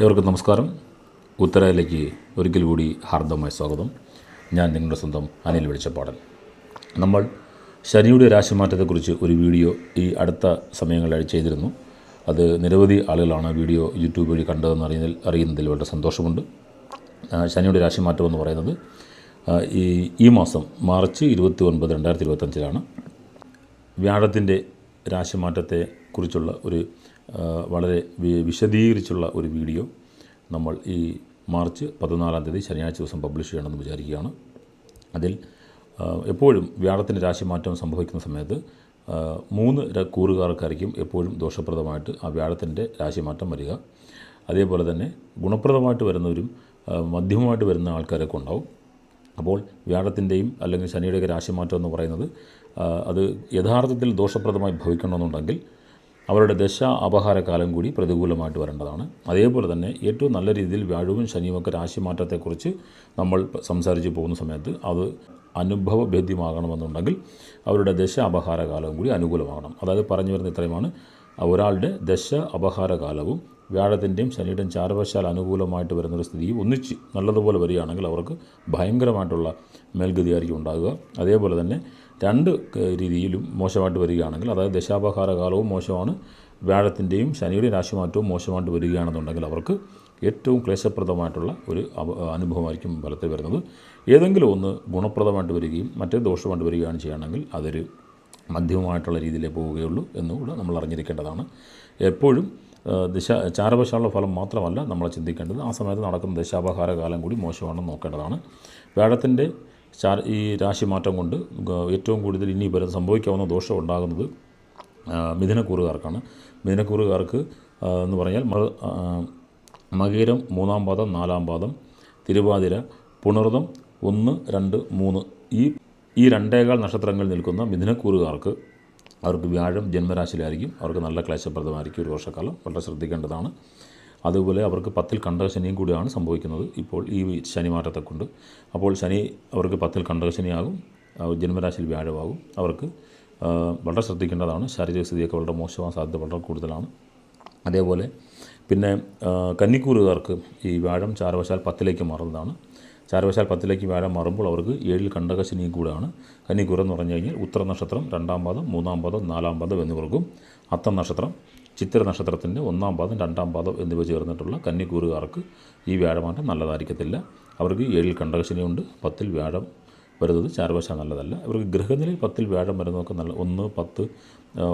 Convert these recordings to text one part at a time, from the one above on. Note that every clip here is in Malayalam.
ഏവർക്കും നമസ്കാരം. ഉത്തരയിലേക്ക് ഒരിക്കൽ കൂടി ഹാർദമായ സ്വാഗതം. ഞാൻ നിങ്ങളുടെ സ്വന്തം അനിൽ വെളിച്ചപ്പാടൻ. നമ്മൾ ശനിയുടെ രാശിമാറ്റത്തെക്കുറിച്ച് ഒരു വീഡിയോ ഈ അടുത്ത സമയങ്ങളിൽ ചെയ്തിരുന്നു. അത് നിരവധി ആളുകളാണ് വീഡിയോ യൂട്യൂബ് വഴി കണ്ടതെന്ന് അറിയുന്നതിൽ അറിയുന്നതിൽ വളരെ സന്തോഷമുണ്ട്. ശനിയുടെ രാശിമാറ്റം എന്ന് പറയുന്നത് ഈ ഈ മാസം മാർച്ച് ഇരുപത്തി ഒൻപത് രണ്ടായിരത്തി ഇരുപത്തഞ്ചിലാണ് വ്യാഴത്തിന്റെ രാശിമാറ്റത്തെ കുറിച്ചുള്ള ഒരു വളരെ വിശദീകരിച്ചുള്ള ഒരു വീഡിയോ നമ്മൾ ഈ മാർച്ച് പതിനാലാം തീയതി ശനിയാഴ്ച ദിവസം പബ്ലിഷ് ചെയ്യണമെന്ന് വിചാരിക്കുകയാണ്. അതിൽ എപ്പോഴും വ്യാഴത്തിന്റെ രാശിമാറ്റം സംഭവിക്കുന്ന സമയത്ത് മൂന്ന് കൂറുകാർക്കായിരിക്കും എപ്പോഴും ദോഷപ്രദമായിട്ട് ആ വ്യാഴത്തിന്റെ രാശിമാറ്റം വരിക. അതേപോലെ തന്നെ ഗുണപ്രദമായിട്ട് വരുന്നവരും മധ്യമമായിട്ട് വരുന്ന ആൾക്കാരൊക്കെ ഉണ്ടാവും. അപ്പോൾ വ്യാഴത്തിന്റെയും അല്ലെങ്കിൽ ശനിയുടെയൊക്കെ രാശിമാറ്റം എന്ന് പറയുന്നത് അത് യഥാർത്ഥത്തിൽ ദോഷപ്രദമായി ഭവിക്കണമെന്നുണ്ടെങ്കിൽ അവരുടെ ദശ അപഹാരകാലം കൂടി പ്രതികൂലമായിട്ട് വരേണ്ടതാണ്. അതേപോലെ തന്നെ ഏറ്റവും നല്ല രീതിയിൽ വ്യാഴവും ശനിയുമൊക്കെ രാശിമാറ്റത്തെക്കുറിച്ച് നമ്മൾ സംസാരിച്ച് പോകുന്ന സമയത്ത് അത് അനുഭവഭേദ്യമാകണമെന്നുണ്ടെങ്കിൽ അവരുടെ ദശ അപഹാരകാലവും കൂടി അനുകൂലമാകണം. അതായത് പറഞ്ഞു വരുന്ന ഇത്രയുമാണ്. ഒരാളുടെ ദശ അപഹാരകാലവും വ്യാഴത്തിന്റെയും ശനിയുടെയും ചാരവശാൽ അനുകൂലമായിട്ട് വരുന്നൊരു സ്ഥിതി. ഒന്നിച്ച് നല്ലതുപോലെ വരികയാണെങ്കിൽ അവർക്ക് ഭയങ്കരമായിട്ടുള്ള മേൽഗതിയായിരിക്കും ഉണ്ടാകുക. അതേപോലെ തന്നെ രണ്ട് രീതിയിലും മോശമായിട്ട് വരികയാണെങ്കിൽ അതായത് ദശാപഹാര കാലവും മോശമാണ് വ്യാഴത്തിന്റെയും ശനിയുടെയും രാശിമാറ്റവും മോശമായിട്ട് വരികയാണെന്നുണ്ടെങ്കിൽ അവർക്ക് ഏറ്റവും ക്ലേശപ്രദമായിട്ടുള്ള ഒരു അനുഭവമായിരിക്കും ഫലത്തിൽ വരുന്നത്. ഏതെങ്കിലും ഒന്ന് ഗുണപ്രദമായിട്ട് വരികയും മറ്റേ ദോഷമായിട്ട് വരികയാണ് ചെയ്യുകയാണെങ്കിൽ അതൊരു മധ്യമമായിട്ടുള്ള രീതിയിലേ പോവുകയുള്ളൂ എന്നുകൂടെ നമ്മൾ അറിഞ്ഞിരിക്കേണ്ടതാണ്. എപ്പോഴും ദിശ ചാരവശാലുള്ള ഫലം മാത്രമല്ല നമ്മൾ ചിന്തിക്കേണ്ടത്. ആ സമയത്ത് നടക്കുന്ന ദശാപഹാര കാലം കൂടി മോശമാണെന്ന് നോക്കേണ്ടതാണ്. വേടത്തിന്റെ ചാര ഈ രാശിമാറ്റം കൊണ്ട് ഏറ്റവും കൂടുതൽ ഇനി വരെ സംഭവിക്കാവുന്ന ദോഷം ഉണ്ടാകുന്നത് മിഥുനക്കൂറുകാർക്കാണ്. മിഥുനക്കൂറുകാർക്ക് എന്ന് പറഞ്ഞാൽ മകീരം മൂന്നാം പാദം നാലാം പാദം തിരുവാതിര പുണർതം ഒന്ന് രണ്ട് മൂന്ന് ഈ ഈ രണ്ടേകാൽ നക്ഷത്രങ്ങളിൽ നിൽക്കുന്ന മിഥുനക്കൂറുകാർക്ക് അവർക്ക് വ്യാഴം ജന്മരാശിയിലായിരിക്കും. അവർക്ക് നല്ല ക്ലേശപ്രദമായിരിക്കും. ഒരു വർഷക്കാലം വളരെ ശ്രദ്ധിക്കേണ്ടതാണ്. അതുപോലെ അവർക്ക് പത്തിൽ കണ്ടകശനിയും കൂടിയാണ് സംഭവിക്കുന്നത് ഇപ്പോൾ ഈ ശനിമാറ്റത്തെ കൊണ്ട് അപ്പോൾ ശനി അവർക്ക് പത്തിൽ കണ്ടകശനിയാകും ആ, ജന്മരാശിയിൽ വ്യാഴമാകും. അവർക്ക് വളരെ ശ്രദ്ധിക്കേണ്ടതാണ്. ശാരീരിക സ്ഥിതിയൊക്കെ വളരെ മോശമാകാൻ സാധ്യത വളരെ കൂടുതലാണ്. അതേപോലെ പിന്നെ കന്നിക്കൂറുകാർക്ക് ഈ വ്യാഴം ചാരവശാൽ പത്തിലേക്ക് മാറുന്നതാണ്. ചാരവശാൽ പത്തിലേക്ക് വ്യാഴം മാറുമ്പോൾ അവർക്ക് ഏഴിൽ കണ്ടകശനിയും കൂടെയാണ്. കന്നിക്കൂർ എന്ന് പറഞ്ഞു കഴിഞ്ഞാൽ ഉത്തര നക്ഷത്രം രണ്ടാം പാദം മൂന്നാം പാദം നാലാം പാദം എന്നിവർക്കും അത്തം നക്ഷത്രം ചിത്തിര നക്ഷത്രത്തിന്റെ ഒന്നാം പാദം രണ്ടാം പാദം എന്നിവ ചേർന്നിട്ടുള്ള കന്നിക്കൂറുകാർക്ക് ഈ വ്യാഴമാറ്റം നല്ലതായിരിക്കത്തില്ല. അവർക്ക് ഏഴിൽ കണ്ടകശനിയുണ്ട് പത്തിൽ വ്യാഴം വരുന്നത് ചാരവശാൽ നല്ലതല്ല. ഇവർക്ക് ഗ്രഹനിലയിൽ പത്തിൽ വ്യാഴം വരുന്നതൊക്കെ നല്ല ഒന്ന് പത്ത്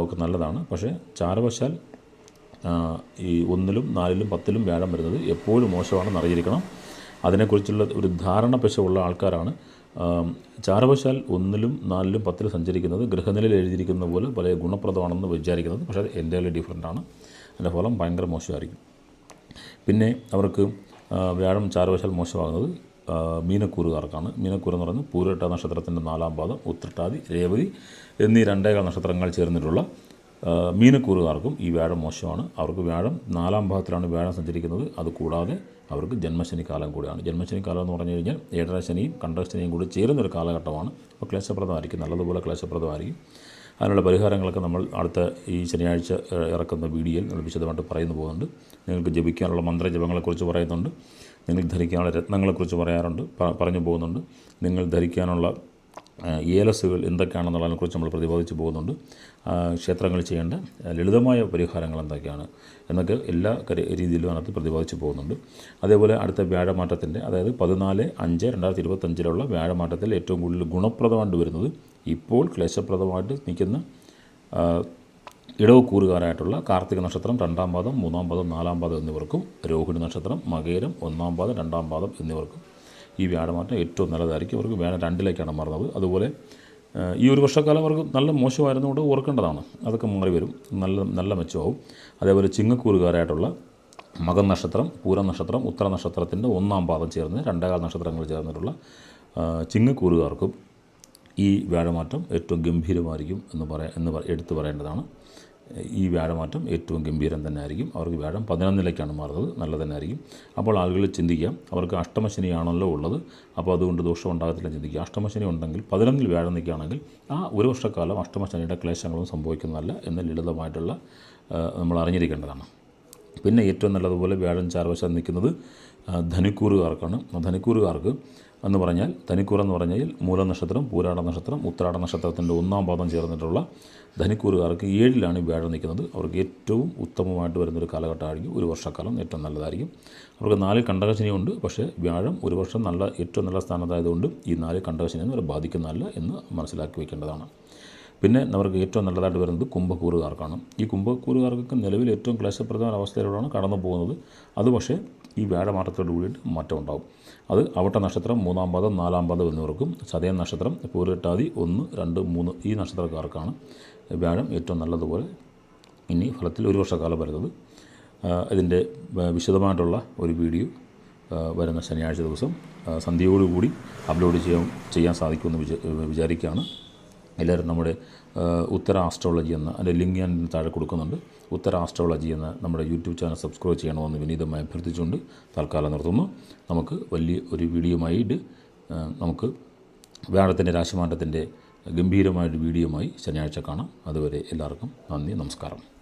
ഒക്കെ നല്ലതാണ്. പക്ഷേ ചാരവശാൽ ഈ ഒന്നിലും നാലിലും പത്തിലും വ്യാഴം വരുന്നത് എപ്പോഴും മോശമാണെന്ന് അറിഞ്ഞിരിക്കണം. അതിനെക്കുറിച്ചുള്ള ഒരു ധാരണ പശയുള്ള ആൾക്കാരാണ്. ആ, ചാരവശാൽ ഒന്നിലും നാലിലും പത്തിലും സഞ്ചരിക്കുന്നത് ഗൃഹനിലയിൽ എഴുതിയിരിക്കുന്ന പോലെ പല ഗുണപ്രദമാണെന്ന് വിചാരിക്കുന്നത്. പക്ഷേ എന്റെ ഡിഫറന്റ് ആണ്. അതിന്റെ ഫലം ഭയങ്കര മോശമായിരിക്കും. പിന്നെ അവർക്ക് വ്യാഴം ചാരവശാൽ മോശമാകുന്നത് മീനക്കൂറുകാർക്കാണ്. മീനക്കൂർ എന്ന് പറയുന്നത് പൂരട്ട നക്ഷത്രത്തിന്റെ നാലാം പാദം ഉത്രട്ടാതി രേവതി എന്നീ രണ്ടേകാൽ നക്ഷത്രങ്ങൾ ചേർന്നിട്ടുള്ള മീനക്കൂറുകാർക്കും ഈ വ്യാഴം മോശമാണ്. അവർക്ക് വ്യാഴം നാലാം ഭാഗത്തിലാണ് വ്യാഴം സഞ്ചരിക്കുന്നത്. അതുകൂടാതെ അവർക്ക് ജന്മശനി കാലം കൂടിയാണ്. ജന്മശനി കാലം എന്ന് പറഞ്ഞു കഴിഞ്ഞാൽ ഏഴര ശനിയും കണ്ടശനിയും കൂടി ചേരുന്നൊരു കാലഘട്ടമാണ്. അപ്പോൾ ക്ലേശപ്രദമായിരിക്കും. നല്ലതുപോലെ ക്ലേശപ്രദമായിരിക്കും. അതിനുള്ള പരിഹാരങ്ങളൊക്കെ നമ്മൾ അടുത്ത ഈ ശനിയാഴ്ച ഇറക്കുന്ന വീഡിയോയിൽ നമ്മൾ വിശദമായിട്ട് പറയുന്നു പോകുന്നുണ്ട്. നിങ്ങൾക്ക് ജപിക്കാനുള്ള മന്ത്രജപങ്ങളെക്കുറിച്ച് പറയുന്നുണ്ട്. നിങ്ങൾക്ക് ധരിക്കാനുള്ള രത്നങ്ങളെക്കുറിച്ച് പറയാറുണ്ട്. പറഞ്ഞു പോകുന്നുണ്ട്. നിങ്ങൾ ധരിക്കാനുള്ള ഏലസുകൾ എന്തൊക്കെയാണെന്നുള്ളതിനെക്കുറിച്ച് നമ്മൾ പ്രതിപാദിച്ചു പോകുന്നുണ്ട്. ക്ഷേത്രങ്ങൾ ചെയ്യേണ്ട ലളിതമായ പരിഹാരങ്ങൾ എന്തൊക്കെയാണ് എന്നൊക്കെ എല്ലാ രീതിയിലും അതിനകത്ത് പ്രതിപാദിച്ച് പോകുന്നുണ്ട്. അതേപോലെ അടുത്ത വ്യാഴമാറ്റത്തിന്റെ അതായത് പതിനാല് അഞ്ച് രണ്ടായിരത്തി ഇരുപത്തഞ്ചിലുള്ള വ്യാഴമാറ്റത്തിൽ ഏറ്റവും കൂടുതൽ ഗുണപ്രദമായിട്ട് വരുന്നത് ഇപ്പോൾ ക്ലേശപ്രദമായിട്ട് നിൽക്കുന്ന ആ, ഇടവ് കൂറുകാരായിട്ടുള്ള കാർത്തിക നക്ഷത്രം രണ്ടാം പാദം മൂന്നാം പാദം നാലാം പാദം എന്നിവർക്കും രോഹിണി നക്ഷത്രം മകേരം ഒന്നാം പാദം രണ്ടാം പാദം എന്നിവർക്കും ഈ വ്യാഴമാറ്റം ഏറ്റവും നല്ലതായിരിക്കും. അവർക്ക് വ്യാഴം രണ്ടിലേക്കാണ് മാറുന്നത്. അതുപോലെ ഈ ഒരു വർഷക്കാലം അവർക്ക് നല്ല മോശമായിരുന്നുകൊണ്ട് ഓർക്കേണ്ടതാണ്. അതൊക്കെ മാറി വരും. നല്ല നല്ല മെച്ചമാവും. അതേപോലെ ചിങ്ങക്കൂറുകാരായിട്ടുള്ള മകൻ നക്ഷത്രം പൂരം നക്ഷത്രം ഉത്തര നക്ഷത്രത്തിന്റെ ഒന്നാം പാദം ചേർന്ന് രണ്ടേകാൽ നക്ഷത്രങ്ങൾ ചേർന്നിട്ടുള്ള ചിങ്ങക്കൂറുകാർക്കും ഈ വ്യാഴമാറ്റം ഏറ്റവും ഗംഭീരമായിരിക്കും എന്ന് പറയാൻ എന്ന് എടുത്തു പറയേണ്ടതാണ്. ഈ വ്യാഴമാറ്റം ഏറ്റവും ഗംഭീരം തന്നെ ആയിരിക്കും അവർക്ക് വ്യാഴം പതിനൊന്നിലേക്കാണ് മാറുന്നത്. നല്ല തന്നെ ആയിരിക്കും അപ്പോൾ ആളുകൾ ചിന്തിക്കാം അവർക്ക് അഷ്ടമശനിയാണല്ലോ ഉള്ളത്. അപ്പോൾ അതുകൊണ്ട് ദോഷം ഉണ്ടാകത്തില്ല ചിന്തിക്കുക. അഷ്ടമശനി ഉണ്ടെങ്കിൽ പതിനൊന്നിൽ വ്യാഴം നിൽക്കുകയാണെങ്കിൽ ആ ഒരു വർഷക്കാലം അഷ്ടമശനിയുടെ ക്ലേശങ്ങളും സംഭവിക്കുന്നതല്ല എന്ന് ലളിതമായിട്ടുള്ള നമ്മൾ അറിഞ്ഞിരിക്കേണ്ടതാണ്. പിന്നെ ഏറ്റവും നല്ലതുപോലെ വ്യാഴം ചാർവശം നിൽക്കുന്നത് ധനുക്കൂറുകാർക്കാണ്. ധനുക്കൂറുകാർക്ക് എന്ന് പറഞ്ഞാൽ ധനുക്കൂർ എന്ന് പറഞ്ഞാൽ മൂലനക്ഷത്രം പൂരാട നക്ഷത്രം ഉത്രാട നക്ഷത്രത്തിന്റെ ഒന്നാം പാദം ചേർന്നിട്ടുള്ള ധനുക്കൂറുകാർക്ക് ഏഴിലാണ് വ്യാഴം നിൽക്കുന്നത്. അവർക്ക് ഏറ്റവും ഉത്തമമായിട്ട് വരുന്നൊരു കാലഘട്ടമായിരിക്കും ഒരു വർഷക്കാലം ഏറ്റവും നല്ലതായിരിക്കും. അവർക്ക് നാല് കണ്ടകശനിയുണ്ട് പക്ഷേ വ്യാഴം ഒരു വർഷം നല്ല ഏറ്റവും നല്ല സ്ഥാനത്തായതുകൊണ്ട് ഈ നാല് കണ്ടകശനിയൊന്നും അവരെ ബാധിക്കുന്നതല്ല എന്ന് മനസ്സിലാക്കി വയ്ക്കേണ്ടതാണ് പിന്നെ അവർക്ക് ഏറ്റവും നല്ലതായിട്ട് വരുന്നത് കുംഭക്കൂറുകാർക്കാണ്. ഈ കുംഭക്കൂറുകാർക്ക് നിലവിൽ ഏറ്റവും ക്ലേശപ്രദമായ അവസ്ഥയിലൂടെയാണ് കടന്നു പോകുന്നത്. അത് പക്ഷേ ഈ വ്യാഴമാറ്റത്തോട് കൂടിയിട്ട് മാറ്റം ഉണ്ടാകും അത് അവട്ട നക്ഷത്രം മൂന്നാം പാദം നാലാം പാദം എന്നിവർക്കും ചതയം നക്ഷത്രം പൂരിട്ടാതി ഒന്ന് രണ്ട് മൂന്ന് ഈ നക്ഷത്രക്കാർക്കാണ് വ്യാഴം ഏറ്റവും നല്ലതുപോലെ ഇനി ഫലത്തിൽ ഒരു വർഷക്കാലം വരുന്നത്. ഇതിന്റെ വിശദമായിട്ടുള്ള ഒരു വീഡിയോ വരുന്ന ശനിയാഴ്ച ദിവസം സന്ധ്യയോടുകൂടി അപ്ലോഡ് ചെയ്യാൻ ചെയ്യാൻ സാധിക്കുമെന്ന് വിചാ വിചാരിക്കുകയാണ്. എല്ലാവരും നമ്മുടെ ഉത്തര ആസ്ട്രോളജി എന്ന അതിന്റെ ലിങ്ക് ഞാൻ താഴെ കൊടുക്കുന്നുണ്ട്. ഉത്തര ആസ്ട്രോളജി എന്ന നമ്മുടെ യൂട്യൂബ് ചാനൽ സബ്സ്ക്രൈബ് ചെയ്യണമെന്ന് വിനീതമായി അഭ്യർത്ഥിച്ചുകൊണ്ട് തൽക്കാലം നിർത്തുന്നു. നമുക്ക് വലിയ ഒരു വീഡിയോമായിട്ട് നമുക്ക് വ്യാഴത്തിന്റെ രാശിമാറ്റത്തിന്റെ ഗംഭീരമായൊരു വീഡിയോമായി ശനിയാഴ്ച കാണാം. അതുവരെ എല്ലാവർക്കും നന്ദി നമസ്കാരം.